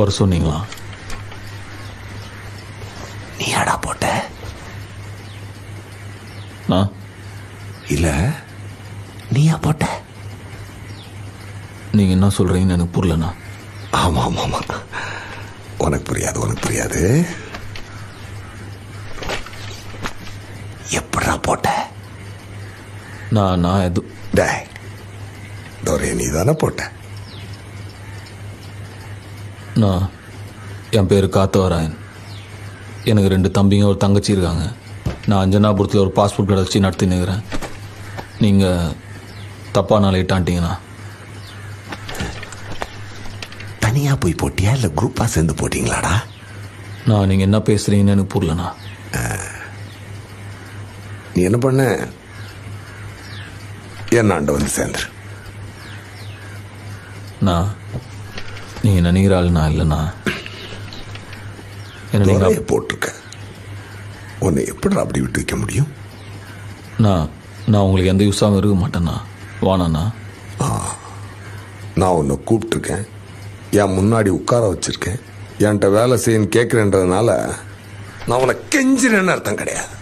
வர சொன்னீங்களா? நீ அடா போட்ட? நான் இல்ல. நீயா போட்ட? நீங்கள் என்ன சொல்கிறீங்கன்னு எனக்கு புரியலண்ணா. ஆமா ஆமா ஆமா உனக்கு புரியாது உனக்கு புரியாது. எப்படா போட்ட? நான் நான் எது டேய் தோரே நீ தானே போட்ட? நான் என் பேர் காத்தவராயன். எனக்கு ரெண்டு தம்பிங்க ஒரு தங்கச்சி இருக்காங்க. நான் அஞ்சனாபுரத்தில் ஒரு பாஸ்போர்ட் கடை வச்சு நடத்தி நிற்கிறேன் நீங்கள் தப்பாக நாளை இட்டான்ட்டீங்கண்ணா தனியா போய் போட்டியா? இல்ல குரூப்பா சேர்ந்து போட்டீங்களாடா? நான் நீங்கள் என்ன பேசுகிறீங்கன்னு எனக்கு புரியலண்ணா. நீ என்ன பண்ண? என்னாண்ட வந்து சேர்ந்துரு. நான் நீங்கள் நினைக்கிற ஆள் நான் இல்லைண்ணா. என்ன போட்டிருக்க. உன்னை எப்படிடா அப்படி விட்டு வைக்க முடியும்? நான் நான் உங்களுக்கு எந்த யூஸாகவும் இருக்க மாட்டேண்ணா. வாணாண்ணா. நான் உன்னை கூப்பிட்டுருக்கேன். என் முன்னாடி உட்கார வச்சிருக்கேன். என்கிட்ட வேலை செய்யன்னு கேட்குறேன்றதுனால நான் உன்னை கெஞ்சிறேன்னு அர்த்தம் கிடையாது.